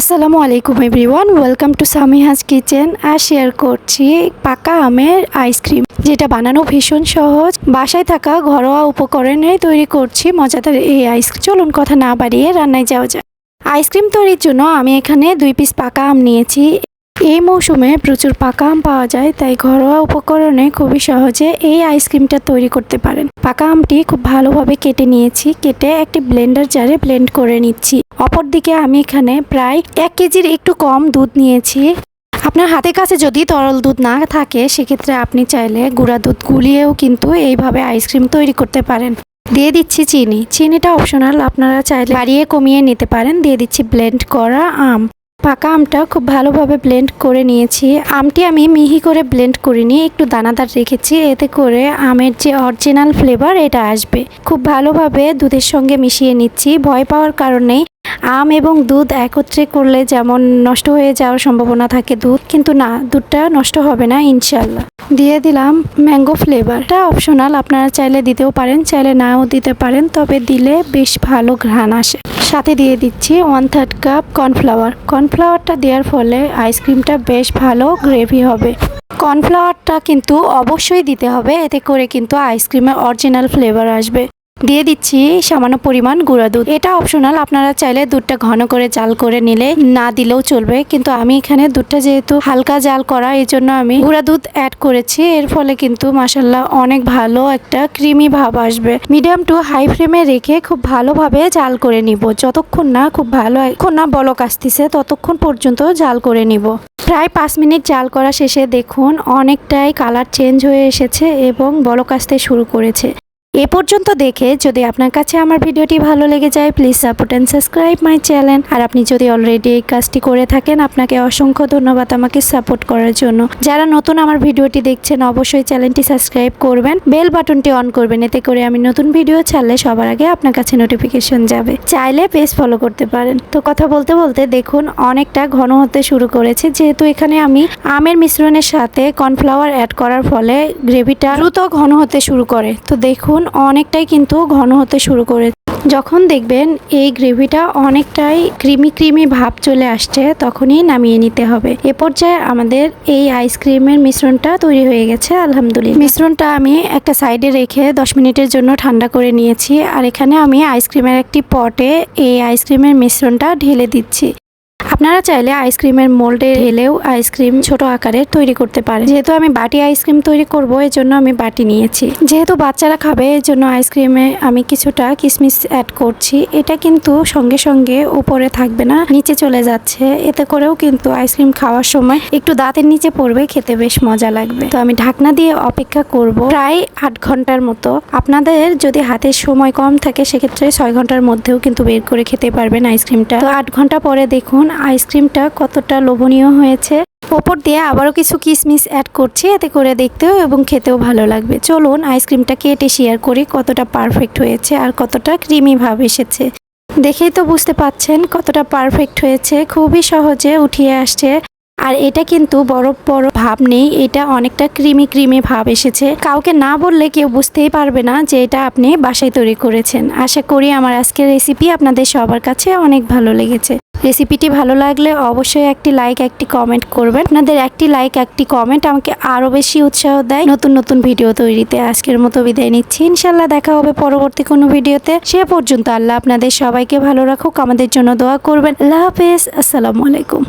আসসালামু আলাইকুম everyone, welcome to Samiha's kitchen. R share করছি পাকা আমের আইসক্রিম, যেটা বানানো ভীষণ সহজ। বাসায় থাকা ঘরোয়া উপকরণে তৈরি করছি মজাদার এই আইসক্রিম। চলুন কথা না বাড়িয়ে রান্নায় যাওয়া যায় আইসক্রিম তৈরির জন্য আমি এখানে দুই পিস পাকা আম নিয়েছি। এই মৌসুমে প্রচুর পাকা আম পাওয়া যায়, তাই ঘরোয়া উপকরণে খুবই সহজে এই আইসক্রিমটা তৈরি করতে পারেন। পাকা আমটি খুব ভালোভাবে কেটে নিয়েছি, কেটে একটি ব্লেন্ডার জারে ব্লেন্ড করে নিচ্ছি। অপরদিকে আমি এখানে প্রায় এক কেজির একটু কম দুধ নিয়েছি। আপনার হাতের কাছে যদি তরল দুধ না থাকে, সেক্ষেত্রে আপনি চাইলে গুঁড়া দুধ গুলিয়েও কিন্তু এইভাবে আইসক্রিম তৈরি করতে পারেন। দিয়ে দিচ্ছি চিনি। চিনিটা অপশনাল আপনারা চাইলে বাড়িয়ে কমিয়ে নিতে পারেন। দিয়ে দিচ্ছি ব্লেন্ড করা আম। পাকা আমটা খুব ভালোভাবে ব্লেন্ড করে নিয়েছি। আমটি আমি মিহি করে ব্লেন্ড করিনি, একটু দানাদার রেখেছি। এতে করে আমের যে অরিজিনাল ফ্লেভার এটা আসবে। খুব ভালোভাবে দুধের সঙ্গে মিশিয়ে নিচ্ছি। ভয় পাওয়ার কারণেই আম এবং দুধ একত্রে করলে যেমন নষ্ট হয়ে যাওয়ার সম্ভাবনা থাকে, দুধ কিন্তু না, দুধটা নষ্ট হবে না ইনশাল্লাহ দিয়ে দিলাম ম্যাঙ্গো ফ্লেভারটা অপশনাল, আপনারা চাইলে দিতেও পারেন, চাইলে নাও দিতে পারেন, তবে দিলে বেশ ভালো ঘ্রাণ আসে। সাথে দিয়ে দিচ্ছি ওয়ান থার্ড কাপ কর্নফ্লাওয়ার কর্নফ্লাওয়ারটা দেওয়ার ফলে আইসক্রিমটা বেশ ভালো গ্রেভি হবে। কর্নফ্লাওয়ারটা কিন্তু অবশ্যই দিতে হবে, এতে করে কিন্তু আইসক্রিমের অরিজিনাল ফ্লেভার আসবে। দিয়ে দিচ্ছি সামান্য পরিমাণ গুঁড়া দুধ। এটা অপশনাল আপনারা চাইলে দুধটা ঘন করে জাল করে নিলে না দিলেও চলবে, কিন্তু আমি এখানে দুধটা যেহেতু হালকা জাল করা, এই জন্য আমি গুঁড়া দুধ অ্যাড করেছি। এর ফলে কিন্তু মাসাল্লাহ অনেক ভালো একটা ক্রিমি ভাব আসবে। মিডিয়াম টু হাই ফ্লেমে রেখে খুব ভালোভাবে জাল করে নিব। যতক্ষণ না খুব ভালো এখন না বলক আসতেছে, ততক্ষণ পর্যন্ত জাল করে নিব। প্রায় পাঁচ মিনিট জাল করা শেষে দেখুন, অনেকটাই কালার চেঞ্জ হয়ে এসেছে এবং বলক আসতে শুরু করেছে। এ পর্যন্ত দেখে যদি আপনার কাছে আমার ভিডিওটি ভালো লেগে যায় please support and subscribe my channel আর আপনি যদি অলরেডি এই কাজটি করে থাকেন, আপনাকে অসংখ্য ধন্যবাদ আমাকে সাপোর্ট করার জন্য। যারা নতুন আমার ভিডিওটি দেখছেন, অবশ্যই চ্যানেলটি সাবস্ক্রাইব করবেন। বেল বাটনটি অন করবেন, এতে করে আমি নতুন ভিডিও ছাড়লে সবার আগে আপনার কাছে নোটিফিকেশন যাবে। চাইলে পেজ ফলো করতে পারেন। তো কথা বলতে বলতে দেখুন, অনেকটা ঘন হতে শুরু করেছে। যেহেতু এখানে আমি আমের মিশ্রণের সাথে কর্নফ্লাওয়ার অ্যাড করার ফলে গ্রেভিটা দ্রুত ঘন হতে শুরু করে। তো দেখুন অনেকটাই কিন্তু ঘন হতে শুরু করে যখন দেখবেন এই গ্রেভিটা অনেকটাই ক্রিমি ক্রিমি ভাব চলে আসছে, তখনই নামিয়ে নিতে হবে। এ পর্যায়ে আমাদের এই আইসক্রিমের মিশ্রণটা তৈরি হয়ে গেছে, আলহামদুলিল্লাহ। মিশ্রণটা আমি একটা সাইডে রেখে দশ মিনিটের জন্য ঠান্ডা করে নিয়েছি, আর এখানে আমি আইসক্রিমের একটি পটে এই আইসক্রিমের মিশ্রণটা ঢেলে দিচ্ছি। আপনারা চাইলে আইসক্রিমের মোল্ডে ঢেলেও আইসক্রিম ছোট আকারের তৈরি করতে পারেন। যেহেতু আমি বাটি আইসক্রিম তৈরি করব এই জন্য আমি বাটি নিয়েছি। যেহেতু বাচ্চারা খাবে এই জন্য আইসক্রিমে আমি কিছুটা কিশমিশ অ্যাড করছি। এটা কিন্তু সঙ্গে সঙ্গে উপরে থাকবে না, নিচে চলে যাচ্ছে। এতে করেও কিন্তু আইসক্রিম খাওয়ার সময় একটু দাঁতের নিচে পড়বে, খেতে বেশ মজা লাগবে। তো আমি ঢাকনা দিয়ে অপেক্ষা করব প্রায় আট ঘণ্টার মতো। আপনাদের যদি হাতের সময় কম থাকে, সেক্ষেত্রে ছয় ঘণ্টার মধ্যেও কিন্তু বের করে খেতে পারবেন আইসক্রিমটা। তো আট ঘণ্টা পরে দেখুন আইসক্রিমটা কতটা লোভনীয় হয়েছে। ওপর দিয়ে আবারও কিছু কিসমিস অ্যাড করছি, এতে করে দেখতেও এবং খেতেও ভালো লাগবে। চলুন আইসক্রিমটা কেটে শেয়ার করি, কতটা পারফেক্ট হয়েছে আর কতটা ক্রিমি ভাব এসেছে। দেখেই তো বুঝতে পাচ্ছেন কতটা পারফেক্ট হয়েছে। খুবই সহজে উঠিয়ে আসছে। আর এটা কিন্তু বড় বড় ভাব নেই। এটা অনেকটা ক্রিমি ক্রিমি ভাব এসেছে। কাউকে না বললে কেউ বুঝতেই পারবে না যে এটা আপনি বাসায় তৈরি করেছেন। আশা করি আমার আজকের রেসিপি আপনাদের সবার কাছে অনেক ভালো লেগেছে। রেসিপিটি ভালো লাগলে অবশ্যই একটি লাইক একটি কমেন্ট করবেন। আপনাদের একটি লাইক একটি কমেন্ট আমাকে আরও বেশি উৎসাহ দেয়। নতুন নতুন ভিডিও তৈরিতে আজকের মতো বিদায় নিচ্ছি। ইনশাল্লাহ দেখা হবে পরবর্তী কোনো ভিডিওতে সে পর্যন্ত আল্লাহ আপনাদের সবাইকে ভালো রাখুক। আমাদের জন্য দোয়া করবেন। আল্লাহ হাফেজ। আসসালামু আলাইকুম।